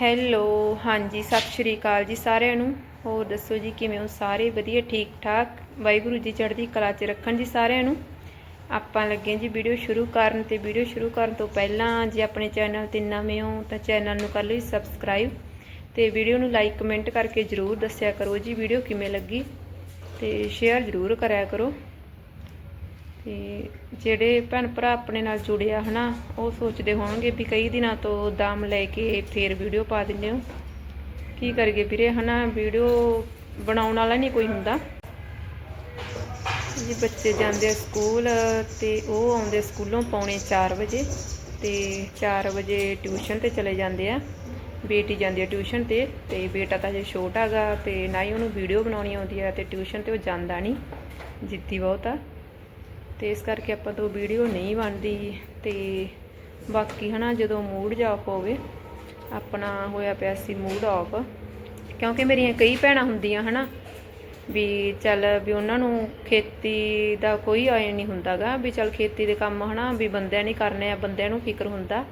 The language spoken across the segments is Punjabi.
ਹੈਲੋ, ਹਾਂਜੀ, ਸਤਿ ਸ਼੍ਰੀ ਅਕਾਲ ਜੀ ਸਾਰਿਆਂ ਨੂੰ। ਹੋਰ ਦੱਸੋ ਜੀ, ਕਿਵੇਂ ਹੋ ਸਾਰੇ? ਵਧੀਆ ਠੀਕ ਠਾਕ ਵਾਹਿਗੁਰੂ ਜੀ ਚੜ੍ਹਦੀ ਕਲਾ 'ਚ ਰੱਖਣ ਜੀ ਸਾਰਿਆਂ ਨੂੰ। ਆਪਾਂ ਲੱਗੇ ਜੀ ਵੀਡੀਓ ਸ਼ੁਰੂ ਕਰਨ ਤੇ ਵੀਡੀਓ ਸ਼ੁਰੂ ਕਰਨ ਤੋਂ ਪਹਿਲਾਂ ਜੇ ਆਪਣੇ ਚੈਨਲ ਤੇ ਨਵੇਂ ਹੋ ਤਾਂ ਚੈਨਲ ਨੂੰ ਕਰ ਲਓ ਸਬਸਕ੍ਰਾਈਬ ਤੇ ਵੀਡੀਓ ਨੂੰ ਲਾਈਕ, ਕਮੈਂਟ ਕਰਕੇ ਜਰੂਰ ਦੱਸਿਆ ਕਰੋ ਜੀ ਵੀਡੀਓ ਕਿਵੇਂ ਲੱਗੀ ਤੇ ਸ਼ੇਅਰ ਜਰੂਰ ਕਰਿਆ ਕਰੋ। ਤੇ ਜਿਹੜੇ ਭੈਣ ਭਰਾ ਆਪਣੇ ਨਾਲ ਜੁੜਿਆ ਆ ਹਨਾ, ਉਹ ਸੋਚਦੇ ਹੋਣਗੇ ਵੀ ਕਈ ਦਿਨਾਂ ਤੋਂ ਦਮ ਲੈ ਕੇ ਫੇਰ ਵੀਡੀਓ ਪਾ ਦਿੰਦੇ ਹੋ। ਕੀ ਕਰੀਏ ਵੀਰੇ, ਹਨਾ, ਵੀਡੀਓ ਬਣਾਉਣ ਵਾਲਾ ਨਹੀਂ ਕੋਈ ਹੁੰਦਾ। ਜੀ, ਬੱਚੇ ਜਾਂਦੇ ਆ ਸਕੂਲ ਤੇ ਉਹ ਆਉਂਦੇ ਸਕੂਲੋਂ ਪੌਣੇ 4 ਵਜੇ ਤੇ 4 ਵਜੇ ਟਿਊਸ਼ਨ ਤੇ ਚਲੇ ਜਾਂਦੇ ਆ। ਬੇਟੀ ਜਾਂਦੀ ਆ ਟਿਊਸ਼ਨ ਤੇ ਤੇ ਬੇਟਾ ਤਾਂ ਜੇ ਛੋਟਾ ਗਾ ਤੇ ਨਾ ਹੀ ਉਹਨੂੰ ਵੀਡੀਓ ਬਣਾਉਣੀ ਆਉਂਦੀ ਆ ਤੇ ਟਿਊਸ਼ਨ ਤੇ ਉਹ ਜਾਂਦਾ ਨਹੀਂ। ਜਿੱਦੀ ਬਹੁਤ ਆ। ਤੇ ਇਸ ਕਰਕੇ ਆਪਾਂ ਤੋਂ ਵੀਡੀਓ ਨਹੀਂ ਬਣਦੀ ਤੇ ਬਾਕੀ ਹਨਾ ਜਦੋਂ ਮੂਡ ਜਾ ਹੋਵੇ, ਆਪਣਾ ਹੋਇਆ ਪਿਆ ਸੀ ਮੂਡ ਆਫ ਕਿਉਂਕਿ ਮੇਰੀਆਂ ਕਈ ਭੈਣਾਂ ਹੁੰਦੀਆਂ ਹਨਾ ਵੀ ਚੱਲ ਵੀ ਉਹਨਾਂ ਨੂੰ ਖੇਤੀ ਦਾ ਕੋਈ ਆਏ ਨਹੀਂ ਹੁੰਦਾਗਾ, ਵੀ ਚੱਲ ਖੇਤੀ ਦੇ ਕੰਮ ਹਨਾ ਵੀ ਬੰਦਿਆਂ ਨਹੀਂ ਕਰਨੇ ਆ, ਬੰਦਿਆਂ ਨੂੰ ਫਿਕਰ ਹੁੰਦਾ,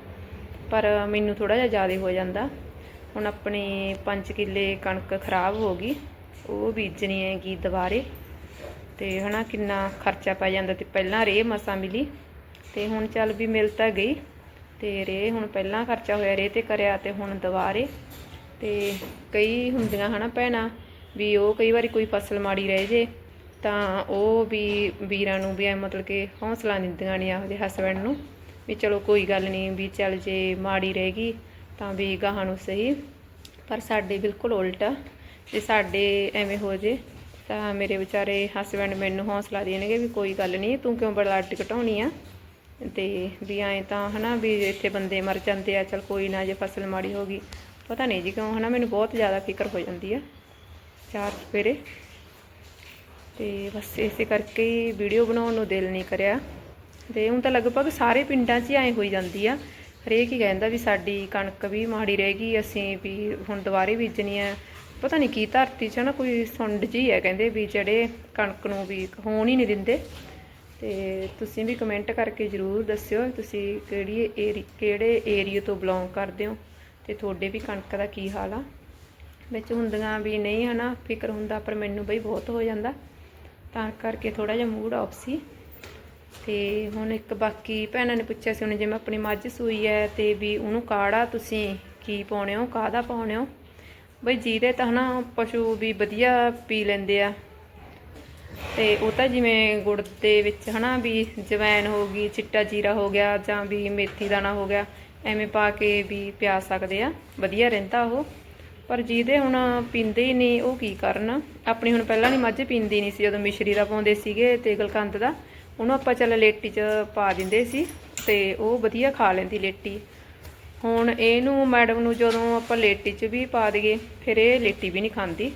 ਪਰ ਮੈਨੂੰ ਥੋੜਾ ਜਿਹਾ ਜ਼ਿਆਦਾ ਹੋ ਜਾਂਦਾ। ਹੁਣ ਆਪਣੀ 5 ਕਿੱਲੇ ਕਣਕ ਖਰਾਬ ਹੋ ਗਈ, ਉਹ ਬੀਜਣੀ ਹੈਗੀ ਦੁਬਾਰੇ। ਤੇ ਹਨਾ ਕਿੰਨਾ ਖਰਚਾ ਪੈ ਜਾਂਦਾ ਤੇ ਪਹਿਲਾਂ ਰੇ ਮਸਾ ਮਿਲੀ ਤੇ ਹੁਣ ਚੱਲ ਵੀ ਮਿਲ ਤਾਂ ਗਈ ਤੇ ਰੇ ਹੁਣ ਪਹਿਲਾਂ ਖਰਚਾ ਹੋਇਆ ਰੇ ਤੇ ਕਰਿਆ ਤੇ ਹੁਣ ਦੁਬਾਰੇ ਤੇ ਕਈ ਹੁੰਦੀਆਂ ਹਨਾ ਭੈਣਾਂ ਵੀ ਉਹ ਕਈ ਵਾਰੀ ਕੋਈ ਫਸਲ ਮਾੜੀ ਰਹਿ ਜੇ ਤਾਂ ਉਹ ਵੀ ਵੀਰਾਂ ਨੂੰ ਵੀ ਐਂ ਮਤਲਬ ਕਿ ਹੌਸਲਾ ਦਿੰਦੀਆਂ ਨੇ ਆਪਦੇ ਹਸਬੰਡ ਨੂੰ ਵੀ ਚਲੋ ਕੋਈ ਗੱਲ ਨਹੀਂ ਵੀ ਚੱਲ ਜੇ ਮਾੜੀ ਰਹੇਗੀ ਤਾਂ ਵੀ ਗਾਹਾਂ ਨੂੰ ਸਹੀ ਪਰ ਸਾਡੇ ਬਿਲਕੁਲ ਉਲਟਾ ਜੇ ਸਾਡੇ ਐਵੇਂ ਹੋ ਜੇ ਤਾਂ ਮੇਰੇ ਵਿਚਾਰੇ ਹਸਬੰਡ ਮੈਨੂੰ ਹੌਸਲਾ ਦੇਣਗੇ ਵੀ ਕੋਈ ਗੱਲ ਨਹੀਂ, ਤੂੰ ਕਿਉਂ ਬਲੱਡ ਘਟਾਉਣੀ ਆ? ਤੇ ਵੀ ਐਂ ਤਾਂ ਹਨਾ ਵੀ ਇੱਥੇ ਬੰਦੇ ਮਰ ਜਾਂਦੇ ਆ, ਚਲ ਕੋਈ ਨਾ ਜੇ ਫਸਲ ਮਾੜੀ ਹੋ ਗਈ। ਪਤਾ ਨਹੀਂ ਜੀ ਕਿਉਂ ਹਨਾ, ਮੈਨੂੰ ਬਹੁਤ ਜ਼ਿਆਦਾ ਫਿਕਰ ਹੋ ਜਾਂਦੀ ਆ। ਚਾਰ ਸਵੇਰੇ ਤੇ ਬਸ ਇਸੇ ਕਰਕੇ ਹੀ ਵੀਡੀਓ ਬਣਾਉਣ ਨੂੰ ਦਿਲ ਨਹੀਂ ਕਰਿਆ। ਤੇ ਹੁਣ ਤਾਂ ਲਗਭਗ ਸਾਰੇ ਪਿੰਡਾਂ 'ਚ ਹੀ ਐਂ ਹੋਈ ਜਾਂਦੀ ਆ। ਹਰੇਕ ਹੀ ਕਹਿੰਦਾ ਵੀ ਸਾਡੀ ਕਣਕ ਵੀ ਮਾੜੀ ਰਹਿ ਗਈ, ਅਸੀਂ ਵੀ ਹੁਣ ਦੁਬਾਰੇ ਬੀਜਣੀ ਆ। ਪਤਾ ਨਹੀਂ ਕੀ ਧਰਤੀ 'ਚ ਨਾ ਕੋਈ ਸੁੰਡ ਜੀ ਹੈ, ਕਹਿੰਦੇ ਵੀ ਜਿਹੜੇ ਕਣਕ ਨੂੰ ਵੀ ਹੋਣ ਹੀ ਨਹੀਂ ਦਿੰਦੇ। ਤੇ ਤੁਸੀਂ ਵੀ ਕਮੈਂਟ ਕਰਕੇ ਜਰੂਰ ਦੱਸਿਓ ਤੁਸੀਂ ਕਿਹੜੀ ਏਰੀ, ਕਿਹੜੇ ਏਰੀਆ ਤੋਂ ਬਿਲੋਂਗ ਕਰਦੇ ਹੋ ਤੇ ਤੁਹਾਡੇ ਵੀ ਕਣਕ ਦਾ ਕੀ ਹਾਲ ਆ? ਵਿੱਚ ਹੁੰਦੀਆਂ ਵੀ ਨਹੀਂ ਹਨਾ, ਫਿਕਰ ਹੁੰਦਾ, ਪਰ ਮੈਨੂੰ ਬਈ ਬਹੁਤ ਹੋ ਜਾਂਦਾ। ਤਾਂ ਕਰਕੇ ਥੋੜਾ ਜਿਹਾ ਮੂਡ ਆਫ ਸੀ। ਤੇ ਹੁਣ ਇੱਕ ਬਾਕੀ ਭੈਣਾਂ ਨੇ ਪੁੱਛਿਆ ਸੀ, ਉਹਨੇ ਜਿਵੇਂ ਆਪਣੀ ਮੱਝ ਸੂਈ ਹੈ ਤੇ ਵੀ ਉਹਨੂੰ ਕਾੜਾ ਤੁਸੀਂ ਕੀ ਪਾਉਣੇ ਹੋ, ਕਾਹਦਾ ਪਾਉਣੇ ਹੋ? ਬਈ ਜਿਹਦੇ ਤਾਂ ਹਨਾ ਪਸ਼ੂ ਵੀ ਵਧੀਆ ਪੀ ਲੈਂਦੇ ਆ। ਤੇ ਉਹ ਤਾਂ ਜਿਵੇਂ ਗੁੜ ਦੇ ਵਿੱਚ ਹਨਾ ਵੀ ਜਵੈਨ ਹੋ ਗਈ, ਚਿੱਟਾ ਜੀਰਾ ਹੋ ਗਿਆ ਜਾਂ ਵੀ ਮੇਥੀ ਦਾਣਾ ਹੋ ਗਿਆ, ਐਵੇਂ ਪਾ ਕੇ ਵੀ ਪਿਆ ਸਕਦੇ ਆ। ਵਧੀਆ ਰਹਿੰਦਾ ਉਹ। ਪਰ ਜਿਹਦੇ ਹੁਣ ਪੀਂਦੇ ਹੀ ਨਹੀਂ, ਉਹ ਕੀ ਕਰਨ? ਆਪਣੀ ਹੁਣ ਪਹਿਲਾਂ ਨਹੀਂ ਮੱਝ ਪੀਂਦੀ ਨਹੀਂ ਸੀ, ਜਦੋਂ ਮਿਸ਼ਰੀ ਦਾ ਪਾਉਂਦੇ ਸੀਗੇ ਤੇ ਗਲਕੰਦ ਦਾ। ਉਹਨੂੰ ਆਪਾਂ ਚੱਲ ਲੇਟੀ 'ਚ ਪਾ ਦਿੰਦੇ ਸੀ ਤੇ ਉਹ ਵਧੀਆ ਖਾ ਲੈਂਦੀ ਲੇਟੀ। ਹੁਣ ਇਹਨੂੰ ਮੈਡਮ ਨੂੰ ਜਦੋਂ ਆਪਾਂ ਲੇਟੀ 'ਚ ਵੀ ਪਾ ਦਈਏ, ਫਿਰ ਇਹ ਲੇਟੀ ਵੀ ਨਹੀਂ ਖਾਂਦੀ।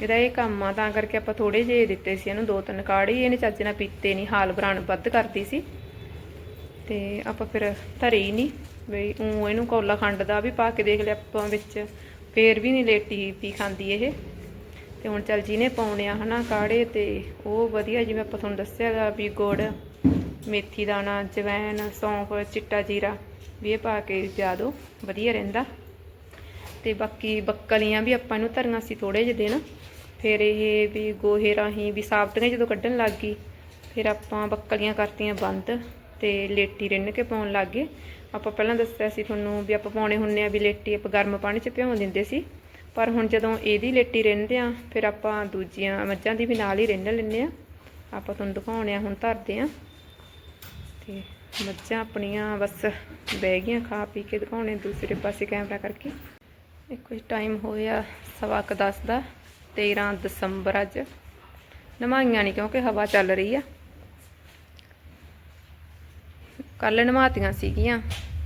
ਇਹਦਾ ਇਹ ਕੰਮ ਆ, ਤਾਂ ਕਰਕੇ ਆਪਾਂ ਥੋੜੇ ਜਿਹੇ ਦਿੱਤੇ ਸੀ ਇਹਨੂੰ, ਦੋ ਤਿੰਨ ਕਾੜੀ ਇਹਨੇ ਚੱਜ ਨਾਲ ਪੀਤੇ ਨਹੀਂ, ਹਾਲ ਬਰਾਣ ਵੱਧ ਕਰਦੀ ਸੀ। ਤੇ ਆਪਾਂ ਫਿਰ ਧਰੀ ਹੀ ਨਹੀਂ ਵੀ ਉਹ ਇਹਨੂੰ ਕੌਲਾ ਖੰਡ ਦਾ ਵੀ ਪਾ ਕੇ ਦੇਖ ਲਿਆ ਆਪਾਂ ਵਿੱਚ, ਫੇਰ ਵੀ ਨਹੀਂ ਲੇਟੀ ਪੀ ਖਾਂਦੀ ਇਹ। ਤੇ ਹੁਣ ਚੱਲ ਜਿਹਨੇ ਪਾਉਣੇ ਆ ਹਨਾ ਕਾੜੇ ਤੇ ਉਹ ਵਧੀਆ, ਜਿਵੇਂ ਆਪਾਂ ਤੁਹਾਨੂੰ ਦੱਸਿਆਗਾ ਵੀ ਗੁੜ, ਮੇਥੀ ਦਾਣਾ ਜਵੈਨ ਸੌਂਫ, ਚਿੱਟਾ ਜੀਰਾ। ਵੀ ਇਹ ਪਾ ਕੇ ਪਿਆ ਦਿਓ ਵਧੀਆ ਰਹਿੰਦਾ। ਤੇ ਬਾਕੀ ਬੱਕਲੀਆਂ ਵੀ ਆਪਾਂ ਨੂੰ ਧਰੀਆਂ ਸੀ ਥੋੜੇ ਜਿਹੇ ਦਿਨ। ਫਿਰ ਇਹ ਵੀ ਗੋਹੇ ਰਾਹੀਂ ਵੀ ਸਾਬਤੀਆਂ ਜਦੋਂ ਕੱਢਣ ਲੱਗ ਗਈ, ਫਿਰ ਆਪਾਂ ਬੱਕਲੀਆਂ ਕਰਤੀਆਂ ਬੰਦ ਤੇ ਲੇਟੀ ਰਿੰਨ ਕੇ ਪਾਉਣ ਲੱਗ ਗਏ। ਆਪਾਂ ਪਹਿਲਾਂ ਦੱਸਿਆ ਸੀ ਤੁਹਾਨੂੰ ਵੀ ਆਪਾਂ ਪਾਉਣੇ ਹੁੰਨੇ ਆ ਵੀ ਲੇਟੀ ਆਪਾਂ ਗਰਮ ਪਾਣੀ 'ਚ ਭਿਉਂ ਦਿੰਦੇ ਸੀ। ਪਰ ਹੁਣ ਜਦੋਂ ਇਹਦੀ ਲੇਟੀ ਰਿੰਨਦੇ ਆ, ਫਿਰ ਆਪਾਂ ਦੂਜੀਆਂ ਮੱਝਾਂ ਦੀ ਵੀ ਨਾਲ ਹੀ ਰਿੰਨ ਲੈਂਦੇ ਆ। ਆਪਾਂ ਤੁਹਾਨੂੰ ਦਿਖਾਉਣੇ ਆ, ਹੁਣ ਧਰਦੇ ਆ। ਤੇ ਮੱਝਾਂ ਆਪਣੀਆਂ ਬਸ ਬਹਿ ਗਈਆਂ ਖਾ ਪੀ ਕੇ ਦਿਖਾਉਣੇ ਦੂਸਰੇ ਪਾਸੇ ਕੈਮਰਾ ਕਰਕੇ। ਇਹ ਕੁਝ ਟਾਈਮ ਹੋਇਆ ਸਵਾ ਕੁ ਦਸ ਦਾ 13 ਦਸੰਬਰ ਅੱਜ। ਨਮਾਈਆਂ ਨਹੀਂ ਕਿਉਂਕਿ ਹਵਾ ਚੱਲ ਰਹੀ ਆ। ਕੱਲ ਨਮਾਤੀਆਂ ਸੀਗੀਆਂ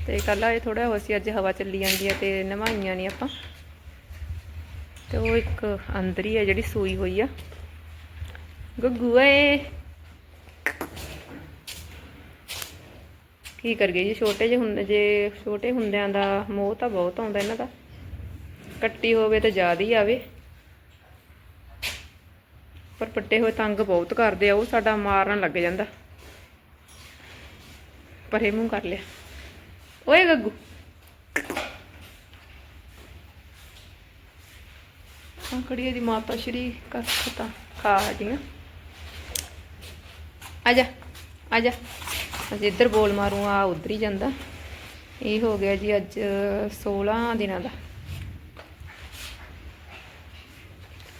ਤੇ ਕੱਲ ਇਹ ਥੋੜਾ ਹੋ ਸੀ, ਅੱਜ ਹਵਾ ਚੱਲੀ ਜਾਂਦੀ ਆ ਤੇ ਨਮਾਈਆਂ ਨਹੀਂ ਆਪਾਂ। ਤੇ ਉਹ ਇੱਕ ਅੰਦਰ ਹੀ ਆ ਜਿਹੜੀ ਸੂਈ ਹੋਈ ਆ। ਗੁੱਗੂ ਏ ਕੀ ਕਰੀਏ ਗਏ ਜੀ? ਛੋਟੇ ਜਿਹੇ ਹੁੰਦੇ ਜੇ ਛੋਟੇ ਹੁੰਦਿਆਂ ਦਾ ਮੋਹ ਤਾਂ ਬਹੁਤ ਆਉਂਦਾ ਇਹਨਾਂ ਦਾ। ਕੱਟੀ ਹੋਵੇ ਤਾਂ ਜ਼ਿਆਦਾ ਹੀ ਆਵੇ। ਪਰ ਪੱਟੇ ਹੋਏ ਤੰਗ ਬਹੁਤ ਕਰਦੇ ਆ, ਉਹ ਸਾਡਾ ਮਾਰਨ ਲੱਗ ਜਾਂਦਾ। ਪਰੇ ਮੂੰਹ ਕਰ ਲਿਆ। ਓਏ ਗੱਗੂ। ਕਾਂਕੜੀਏ ਦੀ ਮਾਤਾ ਸ਼੍ਰੀ ਕਰਖਤਾ ਖਾ ਦੀਆਂ ਆ ਜਾ। ਆ ਇੱਧਰ ਬੋਲ ਮਾਰੂ, ਆ ਉਧਰ ਹੀ ਜਾਂਦਾ। ਇਹ ਹੋ ਗਿਆ ਜੀ ਅੱਜ 16 ਦਿਨਾਂ ਦਾ।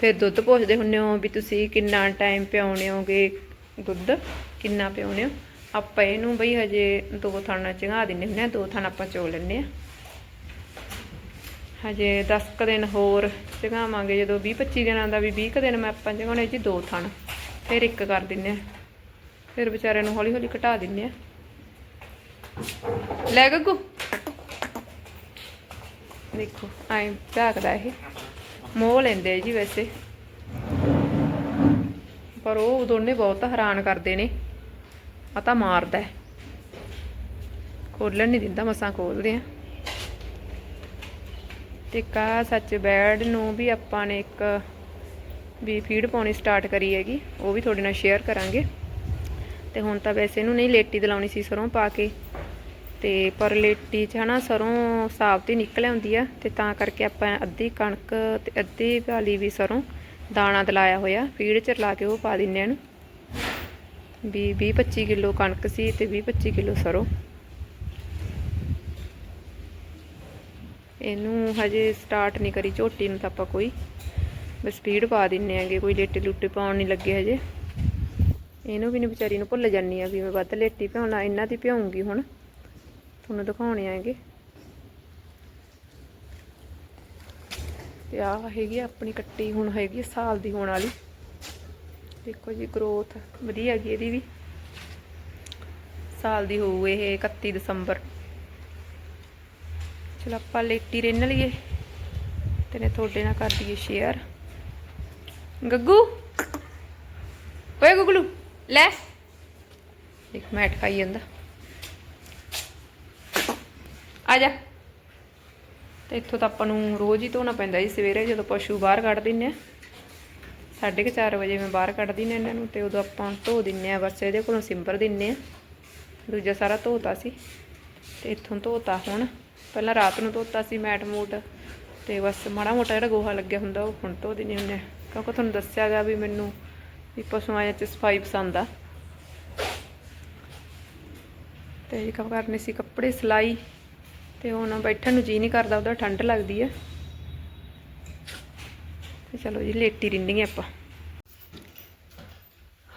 ਫਿਰ ਦੁੱਧ ਪੁੱਛਦੇ ਹੁੰਨੇ ਹੋ ਵੀ ਤੁਸੀਂ ਕਿੰਨਾ ਟਾਈਮ ਪਿਆਉਣੇ ਹੋਗੇ ਦੁੱਧ? ਕਿੰਨਾ ਪਿਆਉਣੇ ਹੋ ਆਪਾਂ ਇਹਨੂੰ ਬਈ ਹਜੇ ਦੋ ਥਾਣਾ ਚੰਗਾ ਦਿੰਨੇ ਹੁੰਨੇ ਆ, ਦੋ ਥਾਣਾ ਆਪਾਂ ਚੋ ਲੈਣੇ ਆ। ਹਜੇ 10 ਕੁ ਦਿਨ ਹੋਰ ਚਗਾਵਾਂਗੇ, ਜਦੋਂ 20 25 ਦਿਨਾਂ ਦਾ ਵੀ 20 ਕੁ ਦਿਨ ਮੈਂ ਆਪਾਂ ਚੰਗਾਉਣੇ ਜੀ ਦੋ ਥਣ। ਫਿਰ ਇੱਕ ਕਰ ਦਿੰਨੇ ਆ। ਫਿਰ ਵਿਚਾਰਿਆਂ ਨੂੰ ਹੌਲੀ ਹੌਲੀ ਘਟਾ ਦਿੰਨੇ ਆ। ਲੈ ਗੱਗੂ। ਦੇਖੋ, ਐਂ ਝਾਕਦਾ ਇਹ। ਮੋਹ ਲੈਂਦੇ ਜੀ ਵੈਸੇ। ਪਰ ਉਹ ਦੋਨੇ ਬਹੁਤ ਹੈਰਾਨ ਕਰਦੇ ਨੇ। ਆ ਤਾਂ ਮਾਰਦਾ ਖੋਲਣ ਨਹੀਂ ਦਿੰਦਾ, ਮਸਾਂ ਖੋਲਦੇ ਆ। ਤੇ ਕਾ ਸੱਚ ਬੈਡ ਨੂੰ ਵੀ ਆਪਾਂ ਨੇ ਇੱਕ ਵੀ ਫੀਡ ਪਾਉਣੀ ਸਟਾਰਟ ਕਰੀ ਹੈਗੀ। ਉਹ ਵੀ ਤੁਹਾਡੇ ਨਾਲ ਸ਼ੇਅਰ ਕਰਾਂਗੇ। ਤੇ ਹੁਣ ਤਾਂ ਵੈਸੇ ਇਹਨੂੰ ਨਹੀਂ ਲੇਟੀ ਦਲਾਉਣੀ ਸੀ ਸਰੋਂ ਪਾ ਕੇ। ਤੇ ਪਰ ਲੇਟੀ ਚ ਹਨਾ ਸਰੋਂ ਸਾਫ਼ ਤੇ ਨਿਕਲ ਆਉਂਦੀ ਆ ਤੇ ਤਾਂ ਕਰਕੇ ਆਪਾਂ ਅੱਧੀ ਕਣਕ ਤੇ ਅੱਧੀ ਭਾਲੀ ਵੀ ਸਰੋਂ ਦਾਣਾ ਦਲਾਇਆ ਹੋਇਆ, ਫੀਡ ਚ ਰਲਾ ਕੇ ਉਹ ਪਾ ਦਿੰਨੇ ਆ ਇਹਨੂੰ। ਵੀ 20 25 ਕਿਲੋ ਕਣਕ ਸੀ ਤੇ 20 25 ਕਿਲੋ ਸਰੋਂ। ਇਹਨੂੰ ਹਜੇ ਸਟਾਰਟ ਨਹੀਂ ਕਰੀ ਝੋਟੀ ਨੂੰ ਤਾਂ ਆਪਾਂ ਕੋਈ, ਬਸ ਸਪੀਡ ਪਾ ਦਿੰਨੇ ਆਂਗੇ, ਕੋਈ ਲੇਟੇ ਲੁੱਟੇ ਪਾਉਣ ਨਹੀਂ ਲੱਗੇ ਹਜੇ। ਇਹਨੂੰ ਵੀ ਨਹੀਂ ਵਿਚਾਰੀ ਨੂੰ ਭੁੱਲ ਜਾਨੀ ਆ ਵੀ ਮੈਂ ਵੱਧ ਲੇਟੀ ਭਿਉਣਾ ਇਹਨਾਂ ਦੀ ਭਿਉਂਗੀ ਹੁਣ। ਤੁਹਾਨੂੰ ਦਿਖਾਉਣੇ ਆਂਗੇ ਤੇ ਆ ਹੈਗੀ ਆਪਣੀ ਕੱਟੀ, ਹੁਣ ਹੈਗੀ ਸਾਲ ਦੀ ਹੋਣ ਵਾਲੀ। ਦੇਖੋ ਜੀ ਗਰੋਥ ਵਧੀਆ ਹੈਗੀ ਇਹਦੀ ਵੀ। ਸਾਲ ਦੀ ਹੋਊ ਇਹ 31 ਦਸੰਬਰ। ਚਲੋ ਆਪਾਂ ਲੇਟੀ ਰਿੰਨ ਲਈਏ ਤੇ ਨੇ ਤੁਹਾਡੇ ਨਾਲ ਕਰ ਦਈਏ ਸ਼ੇਅਰ ਗੱਗੂ! ਓਏ ਗੁਗਲੂ! ਲੈ। ਇੱਕ ਮੈਟ ਖਾਈ ਜਾਂਦਾ। ਆ ਜਾ। ਤੇ ਇੱਥੋਂ ਤਾਂ ਆਪਾਂ ਨੂੰ ਰੋਜ਼ ਹੀ ਧੋਣਾ ਪੈਂਦਾ ਜੀ ਸਵੇਰੇ, ਜਦੋਂ ਪਸ਼ੂ ਬਾਹਰ ਕੱਢ ਦਿੰਨੇ ਆ। ਸਾਢੇ ਕੁ ਚਾਰ ਵਜੇ ਮੈਂ ਬਾਹਰ ਕੱਢ ਨੇ ਇਹਨਾਂ ਨੂੰ, ਤੇ ਉਦੋਂ ਆਪਾਂ ਧੋ ਦਿੰਨੇ ਆ। ਬਸ ਇਹਦੇ ਕੋਲੋਂ ਸਿੰਬਰ ਦਿੰਨੇ ਆ। ਦੂਜਾ ਸਾਰਾ ਧੋਤਾ ਸੀ। ਤੇ ਇੱਥੋਂ ਧੋਤਾ ਹੁਣ। ਪਹਿਲਾਂ ਰਾਤ ਨੂੰ ਧੋਤਾ ਸੀ ਮੈਟ ਮੂਟ। ਤੇ ਬਸ ਮਾੜਾ ਮੋਟਾ ਜਿਹੜਾ ਗੋਹਾ ਲੱਗਿਆ ਹੁੰਦਾ, ਉਹ ਹੁਣ ਧੋ ਦਿੰਨੇ ਹੁੰਦੇ ਆ। ਕਿਉਂਕਿ ਤੁਹਾਨੂੰ ਦੱਸਿਆਗਾ ਵੀ ਮੈਨੂੰ ਵੀ ਪਸ਼ੂਆਂ 'ਚ ਸਫ਼ਾਈ ਪਸੰਦ ਆ ਤੇ ਇਹ ਕੰਮ ਕਰਨੇ ਸੀ ਕੱਪੜੇ ਸਿਲਾਈ ਤੇ ਹੁਣ ਬੈਠਣ ਨੂੰ ਜੀ ਨਹੀਂ ਕਰਦਾ ਉਹਦਾ ਠੰਡ ਲੱਗਦੀ ਆ ਤੇ ਚਲੋ ਜੀ ਲੇਟੀ ਰਿੰਨੀ ਆਪਾਂ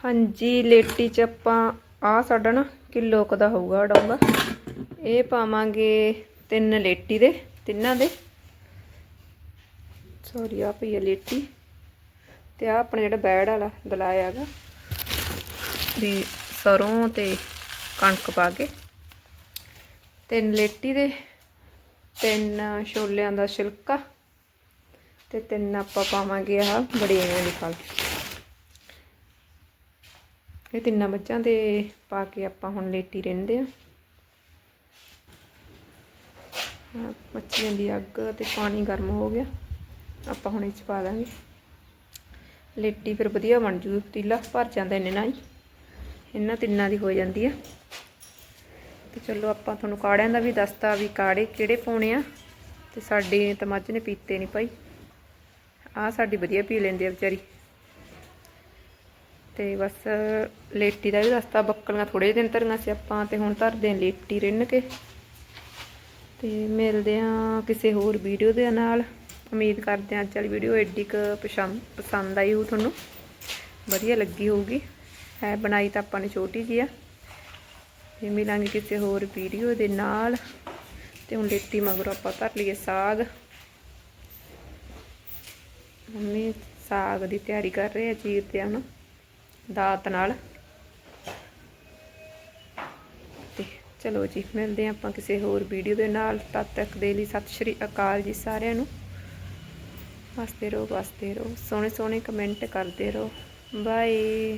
ਹਾਂਜੀ ਲੇਟੀ ਚ ਆਪਾਂ ਆ ਸਾਡਾ ਨਾ ਕਿਲੋ ਕੁ ਦਾ ਹੋਊਗਾ ਡੋਂਗਾ ਇਹ ਪਾਵਾਂਗੇ ਤਿੰਨ ਲੇਟੀ ਦੇ ਤਿੰਨਾਂ ਦੇ ਸੌਰੀ ਆ ਪਈ ਆ ਲੇਟੀ ਤੇ ਆ ਆਪਣਾ ਜਿਹੜਾ ਬੈੜ ਵਾਲਾ ਦਲਾਇਆ ਹੈਗਾ, ਵੀ ਸਰੋਂ ਤੇ ਕਣਕ ਪਾ ਕੇ। ਤਿੰਨ ਲੇਟੀ ਦੇ ਤਿੰਨ ਛੋਲਿਆਂ ਦਾ ਛਿਲਕਾ ਤੇ ਤਿੰਨ ਆਪਾਂ ਪਾਵਾਂਗੇ ਆਹ ਬੜੀਆਂ ਦੀ ਫਲ। ਇਹ ਤਿੰਨਾਂ ਮੱਝਾਂ ਦੇ ਪਾ ਕੇ ਆਪਾਂ ਹੁਣ ਲੇਟੀ ਰਹਿੰਦੇ ਆ ਮੱਛੀਆਂ ਦੀ ਅੱਗ ਤੇ ਪਾਣੀ ਗਰਮ ਹੋ ਗਿਆ, ਆਪਾਂ ਹੁਣ ਇਹ ਚ ਪਾ ਦਾਂਗੇ। ਲੇਟੀ ਫਿਰ ਵਧੀਆ ਬਣ ਜੂ, ਤੀਲਾ ਭਰ ਜਾਂਦਾ ਇਹਨੇ ਨਾਲ ਹੀ। ਇਹਨਾਂ ਤਿੰਨਾਂ ਦੀ ਹੋ ਜਾਂਦੀ ਆ। ਤੇ ਚਲੋ ਆਪਾਂ ਤੁਹਾਨੂੰ ਕਾੜਿਆਂ ਦਾ ਵੀ ਦੱਸਤਾ ਵੀ ਕਾੜੇ ਕਿਹੜੇ ਪਾਉਣੇ ਆ, ਤੇ ਸਾਡੇ ਤਾਂ ਮੱਝ ਨੇ ਪੀਤੇ ਨਹੀਂ ਭਾਈ। ਆ ਸਾਡੀ ਵਧੀਆ ਪੀ ਲੈਂਦੀ ਆ ਵਿਚਾਰੀ। ਤੇ ਬਸ ਲੇਟੀ ਦਾ ਵੀ ਦੱਸਤਾ ਬੱਕਲੀਆਂ ਥੋੜੇ ਦਿਨ ਧਰੀਆਂ ਸੀ ਆਪਾਂ ਤੇ ਹੁਣ ਧਰਦੇ ਆ ਲੇਟੀ ਰਿੰਨ ਕੇ। ਤੇ ਮਿਲਦੇ ਆ ਕਿਸੇ ਹੋਰ ਵੀਡੀਓ ਦੇ ਨਾਲ। ਉਮੀਦ ਕਰਦੇ ਹਾਂ ਅੱਜ ਵਾਲੀ ਵੀਡੀਓ ਐਡੀ ਕੁ ਪਸੰਦ ਆਈ ਹੋ ਤੁਹਾਨੂੰ। ਵਧੀਆ ਲੱਗੀ ਹੋਊਗੀ। ਹੈ ਬਣਾਈ ਤਾਂ ਆਪਾਂ ਨੇ ਛੋਟੀ ਜਿਹੀ ਆ। ਤੇ ਮਿਲਾਂਗੇ ਕਿਸੇ ਹੋਰ ਵੀਡੀਓ ਦੇ ਨਾਲ। ਤੇ ਹੁਣ ਲੇਤੀ ਮਗਰੋਂ ਆਪਾਂ ਧਰ ਲਈਏ ਸਾਗ। ਮੰਮੀ ਸਾਗ ਦੀ ਤਿਆਰੀ ਕਰ ਰਹੇ ਆ ਚੀਰ ਤੇ ਹਨ, ਦਾਤ ਨਾਲ। ਤੇ ਚਲੋ ਜੀ, ਮਿਲਦੇ ਹਾਂ ਆਪਾਂ ਕਿਸੇ ਹੋਰ ਵੀਡੀਓ ਦੇ ਨਾਲ। ਤਦ ਤੱਕ ਦੇ ਲਈ ਸਤਿ ਸ਼੍ਰੀ ਅਕਾਲ ਜੀ ਸਾਰਿਆਂ ਨੂੰ। ਹੱਸਦੇ ਰਹੋ ਵਸਦੇ ਰਹੋ। ਸੋਹਣੇ ਸੋਹਣੇ ਕਮੈਂਟ ਕਰਦੇ ਰਹੋ। ਬਾਏ